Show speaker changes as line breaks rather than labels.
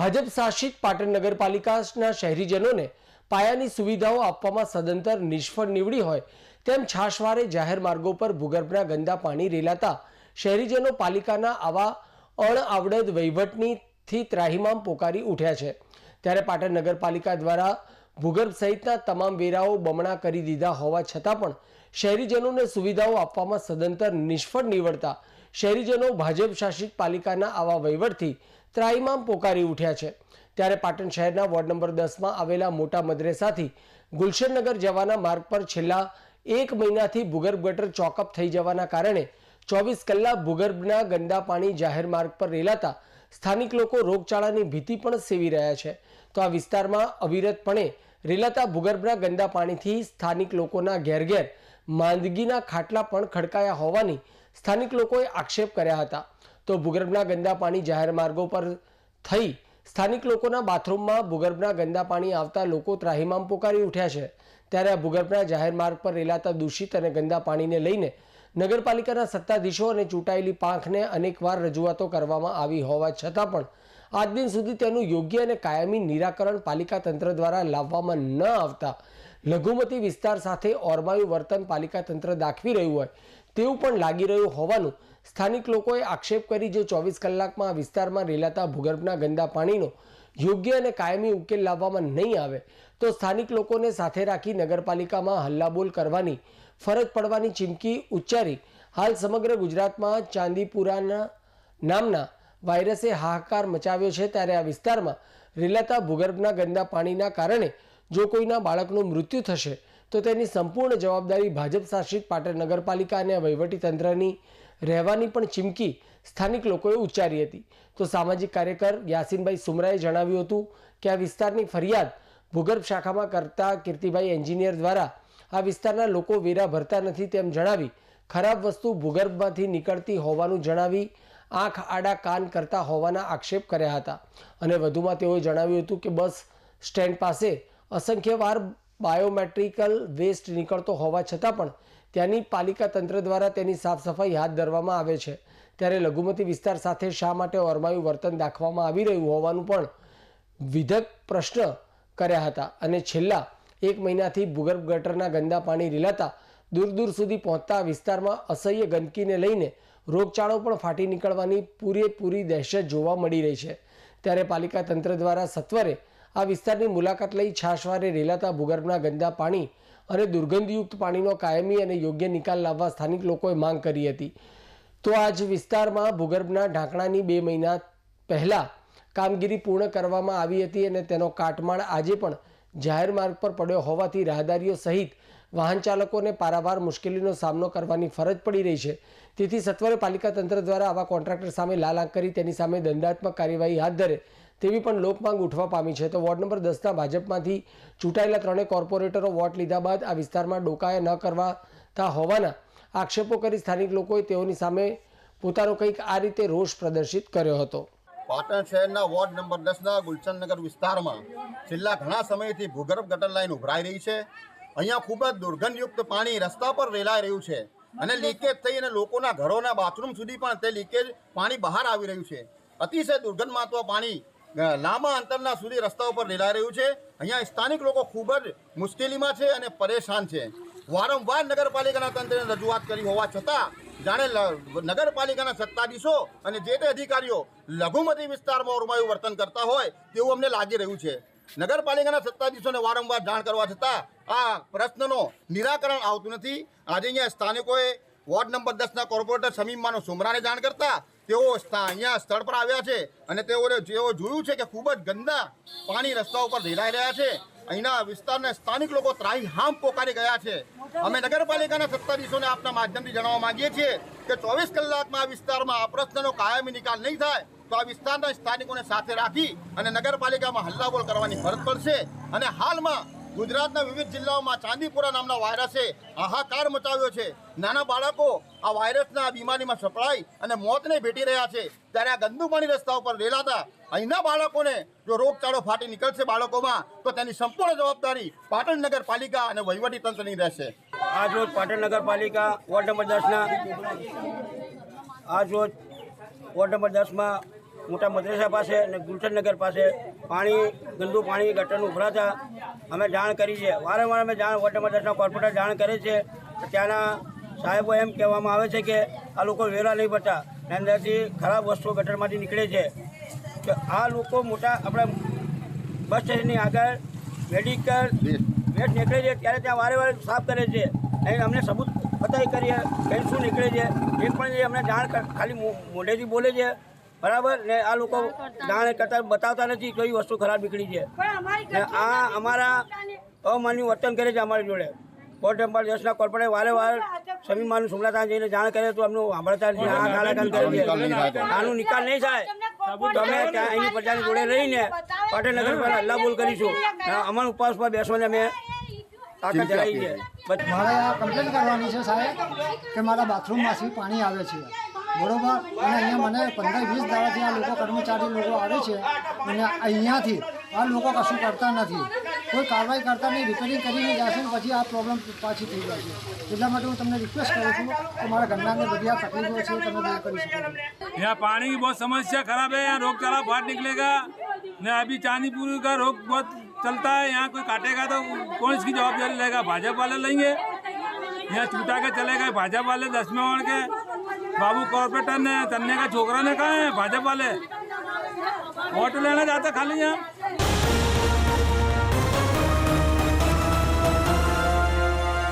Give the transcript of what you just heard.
ભાજપ શાસિત પાટણ નગરપાલિકાના શહેરીજનોને પાયાની સુવિધાઓ આપવામાં સદંતર નિષ્ફળ નીવડી હોય તેમ છાશવારે જાહેર માર્ગો પર ભૂગર્ભના ગંદા પાણી રેલાતા શહેરીજનો પાલિકાના આવા અણઆવડત વહીવટનીથી ત્રાહિમામ પોકારી ઉઠ્યા છે. ત્યારે પાટણ નગરપાલિકા દ્વારા ભૂગર્ભ સહિતના તમામ વેરાઓ બમણા કરી દીધા હોવા છતાં પણ શહેરીજનોને સુવિધાઓ આપવામાં સદંતર નિષ્ફળ નીવડતા શહેરીજનો ભાજપ શાસિત પાલિકાના આવા વહીવટથી ત્રાઈમામ પોકારી ઉઠ્યા છે. ત્યારે પાટણ શહેરના વોર્ડ નંબર દસમાં આવેલા મોટા મદ્રેસાથી ગુલશનનગર જવાના માર્ગ પર છેલ્લા એક મહિનાથી ભૂગર્ભ ગટર ચોકઅપ થઈ જવાના કારણે ચોવીસ કલાક ભૂગર્ભના ગંદા પાણી જાહેર માર્ગ પર રેલાતા સ્થાનિક લોકો રોગચાળાની ભીતિ પણ સેવી રહ્યા છે. તો આ વિસ્તારમાં અવિરતપણે રેલાતા ભૂગર્ભના ગંદા પાણીથી સ્થાનિક લોકોના ઘેર ઘેર માંદગીના ખાટલા પણ ખડકાયા હોવાની સ્થાનિક લોકોએ આક્ષેપ કર્યા હતા. તો ભૂગર્ભના ગંદા પાણી જાહેર માર્ગો પર થઈ સ્થાનિક લોકોના બાથરૂમમાં ભૂગર્ભના ગંદા પાણી આવતા લોકો ત્રાહિમામ પોકારી ઉઠ્યા છે. ત્યારે આ ભૂગર્ભના જાહેર માર્ગ પર રેલાતા દૂષિત અને ગંદા પાણીને લઈને નગરપાલિકાના સત્તાધીશો અને ચૂંટાયેલી પાંખને અનેકવાર રજૂઆતો કરવામાં આવી હોવા છતાં પણ આજ દિન સુધી તેનું યોગ્ય અને કાયમી નિરાકરણ પાલિકા તંત્ર દ્વારા લાવવામાં ન આવતા. લઘુમતી વિસ્તાર સાથે ઓરમાયું વર્તન પાલિકા તંત્ર દાખવી રહ્યું હોય તેવું પણ લાગી રહ્યું હોવાનું સ્થાનિક લોકોએ આક્ષેપ કરી જો ચોવીસ કલાકમાં આ વિસ્તારમાં રેલાતા ભૂગર્ભના ગંદા પાણીનો યોગ્ય અને કાયમી ઉકેલ લાવવામાં નહીં આવે તો સ્થાનિક લોકોને સાથે રાખી નગરપાલિકામાં હલ્લાબોલ કરવાની, ફરજ પડવાની ચીમકી ઉચ્ચારી હાલ સમગ્ર ગુજરાતમાં ચાંદીપુરાના નામના વાયરસે હાહાકાર મચાવ્યો છે ત્યારે આ વિસ્તારમાં રેલાતા ભૂગર્ભના ગંદા પાણીના કારણે જો કોઈના બાળકનું મૃત્યુ થશે, તો તેની સંપૂર્ણ જવાબદારી ભાજપ શાસિત પાટણ નગરપાલિકા અને વહીવટીતંત્રની રહેવાની પણ ચીમકી સ્થાનિક લોકોએ ઉચ્ચારી હતી. તો સામાજિક કાર્યકર યાસીનભાઈ સુમરાએ જણાવ્યું હતું કે આ વિસ્તારની ફરિયાદ ભૂગર્ભ શાખામાં કરતા કીર્તિભાઈ એન્જિનિયર દ્વારા આ વિસ્તારના લોકો વેરા ભરતા નથી તેમ જણાવી ખરાબ વસ્તુ ભૂગર્ભમાંથી નીકળતી હોવાનું જણાવી આંખ આડા કાન કરતા હોવાના આક્ષેપ કર્યા હતા. અને વધુમાં તેઓએ જણાવ્યું હતું કે બસ સ્ટેન્ડ પાસે અસંખ્ય વાર બાયોમેટ્રિકલ વેસ્ટ નીકળતો હોવા છતાં પણ ત્યાંની પાલિકા તંત્ર દ્વારા તેની સાફસફાઈ હાથ ધરવામાં આવે છે. ત્યારે લઘુમતી વિસ્તાર સાથે શા માટે ઓરમાયું વર્તન દાખવામાં આવી રહ્યું હોવાનું પણ વિધક પ્રશ્ન કર્યા હતા. અને છેલ્લા એક મહિનાથી ભૂગર્ભ ગટરના ગંદા પાણી રીલાતા દૂર દૂર સુધી પહોંચતા વિસ્તારમાં અસહ્ય ગંદકીને લઈને રોગચાળો પણ ફાટી નીકળવાની પૂરેપૂરી દહેશત જોવા મળી રહી છે. ત્યારે પાલિકા તંત્ર દ્વારા સત્વરે આ વિસ્તારની મુલાકાત લઈ છાશવારે રેલાતા ભૂગર્ભના ગંદા પાણી અને દુર્ગંધયુક્ત પાણીનો કાયમી અને યોગ્ય નિકાલ લાવવા સ્થાનિક લોકોએ માંગ કરી હતી. તો આજ વિસ્તારમાં ભૂગર્ભના ઢાંકણાની બે મહિના પહેલાં કામગીરી પૂર્ણ કરવામાં આવી હતી અને તેનો કાટમાળ આજે પણ જાહેર માર્ગ પર પડ્યો હોવાથી રાહદારીઓ સહિત વાહન ચાલકોને પારાવાર મુશ્કેલીનો સામનો કરવાની ફરજ પડી રહી છે. તેથી સત્વરે પાલિકા તંત્ર દ્વારા આવા કોન્ટ્રાક્ટર સામે લાલ આંક કરી તેની સામે દંડાત્મક કાર્યવાહી હાથ ધરે તેવી પણ લોકમાંગ ઉઠવા પામી છે. તો વોર્ડ નંબર દસના ભાજપમાંથી ચૂંટાયેલા ત્રણેય કોર્પોરેટરો વોટ લીધા બાદ આ વિસ્તારમાં ડોકાએ ન કરવાતા હોવાના આક્ષેપો કરી સ્થાનિક લોકોએ તેઓની સામે પોતાનો કંઈક આ રીતે રોષ પ્રદર્શિત કર્યો હતો.
પાટણ શહેરના વોર્ડ નંબર દસના ગુલચંદનગર વિસ્તારમાં છેલ્લા ઘણા સમયથી ભૂગર્ભ ગટર લાઈન ઉભરાઈ રહી છે. અહીંયા ખૂબ જ દુર્ગંધયુક્ત પાણી રસ્તા પર રેલાઈ રહ્યું છે અને લીકેજ થઈ અને લોકોના ઘરોના બાથરૂમ સુધી પણ તે લીકેજ પાણી બહાર આવી રહ્યું છે. અતિશય દુર્ગંધ દુર્ગંધમાત્વ પાણી લાંબા અંતરના સુધી રસ્તા ઉપર રેલાઈ રહ્યું છે. અહીંયા સ્થાનિક લોકો ખૂબ જ મુશ્કેલીમાં છે અને પરેશાન છે. વારંવાર નગરપાલિકાના તંત્રને રજૂઆત કરી હોવા છતાં જાણે નગરપાલિકાના સત્તાધીશો અને જે તે અધિકારીઓ લઘુમતી વિસ્તારમાં ઓરમાયું વર્તન કરતા હોય તેવું અમને લાગી રહ્યું છે. નગરપાલિકાના સત્તાધીશોને વારંવાર જાણ કરવા છતાં આ પ્રશ્નનો નિરાકરણ આવતું નથી. આજે અહીંયા સ્થાનિકોએ વોર્ડ નંબર દસના કોર્પોરેટર સમીમાનો સુમરાને જાણ કરતા તેઓ અહીંયા સ્થળ પર આવ્યા છે અને તેઓએ જેઓ જોયું છે કે ખૂબ જ ગંદા પાણી રસ્તા ઉપર રેલાઈ રહ્યા છે, અહીંના વિસ્તારના સ્થાનિક લોકો ત્રાહી હામ પોકારી ગયા છે. અમે નગરપાલિકાના સત્તાધીશોને આપના માધ્યમથી જણાવવા માંગીએ છીએ કે ચોવીસ કલાકમાં આ વિસ્તારમાં આ પ્રશ્નનો કાયમી નિકાલ નહીં થાય. તો આ વિસ્તારના સ્થાનિકોને સાથે રાખી અને નગરપાલિકામાં હલ્લાબોલ કરવાની ફરજ પડશે. અને હાલમાં ગુજરાતના વિવિધ જિલ્લાઓમાં ચાંદીપુરા નામના વાયરસે હાહાકાર મચાવ્યો છે. નાના બાળકો આ વાયરસના આ બીમારીમાં સપડાઈ અને મોતને ભેટી રહ્યા છે. ત્યારે આ ગંદુ પાણી રસ્તા ઉપર રેલાતા અહીંના બાળકોને જો રોગચાળો ફાટી નીકળશે બાળકોમાં, તો તેની સંપૂર્ણ જવાબદારી પાટણ નગરપાલિકા અને વહીવટી તંત્રની રહેશે.
આજરોજ પાટણ નગરપાલિકા વોર્ડ નંબર દસના આજ રોજ વોર્ડ નંબર દસમાં મોટા મદ્રેસા પાસે અને ગુલશનનગર પાસે પાણી, ગંદુ પાણી ગટરનું ઉભરાતા અમે જાણ કરી છે. વારંવાર અમે જાણ વોટર મદ્રેસના કોર્પોરેટર જાણ કરે છે. ત્યાંના સાહેબો એમ કહેવામાં આવે છે કે આ લોકો વેરા નહીં ભરતા. અંદરથી ખરાબ વસ્તુઓ ગટરમાંથી નીકળે છે. તો આ લોકો મોટા આપણે બસ સ્ટેશનની આગળ મેડિકલ વેસ્ટ નીકળે છે. ત્યારે ત્યાં વારે સાફ કરે છે. અહીં અમને સબૂત બતાવી કરીએ કંઈ શું નીકળે છે. એ પણ અમને જાણ ખાલી મોઢેથી બોલે છે. બરાબર? ને આ લોકો જાણે કરતા બતાવતા નથી કઈ વસ્તુ ખરાબ નીકળી છે. ને આ અમારા અમાન્યું વર્તન કરે છે અમારી જોડે. કોર્ટ નંબર દેશના કોર્પોરેટ વારે વાર સમીમાનું સુમલાતા જઈને જાણ કરે તો અમને સાંભળતા નથી. આ ગાલાગાલ કરે છે. આનું નિકાલ નહીં થાય. તમે ત્યાં અહીંની પ્રજાની જોડે રહીને પાટણ નગર પર હલ્લા બોલ કરીશું. અમારા ઉપવાસ પર બેસવાને અમે તાકાત ધરાવી છે.
મારે આ કમ્પ્લેન કરવાની છે સાહેબ કે મારા બાથરૂમમાંથી પાણી આવે છે. બરોબર અને અહીંયા મને પંદર વીસ દાડાથી આ લોકો કર્મચારી લોકો આવે છે અને અહીંયાથી આ લોકો કશું કરતા નથી કોઈ કાર્યવાહી કરતા નહીં રિપેરિંગ કરીને જશે ને પછી આ પ્રોબ્લેમ પાછી થઈ જાય છે એટલા માટે હું તમને રિક્વેસ્ટ કરું છું કે મારા ઘરના અંદર બધી આ તકલીફો છે તમે દૂર કરી શકો છો
यहाँ पानी की बहुत समस्या खराब है यहाँ रोगचाला फाट निकलेगा न अभी चांदीपुर का रोग बहुत चलता है यहाँ कोई काटेगा तो कौन इसकी जवाबदारी लेगा भाजपा वाले लेंगे यहाँ छूटा के चले गए भाजपा वाले दसवें वार्ड के बाबू कॉर्पोरेटर ने तन्ने का छोकरा ने कहा है भाजपा वाले वोट लेना चाहते खाली यहाँ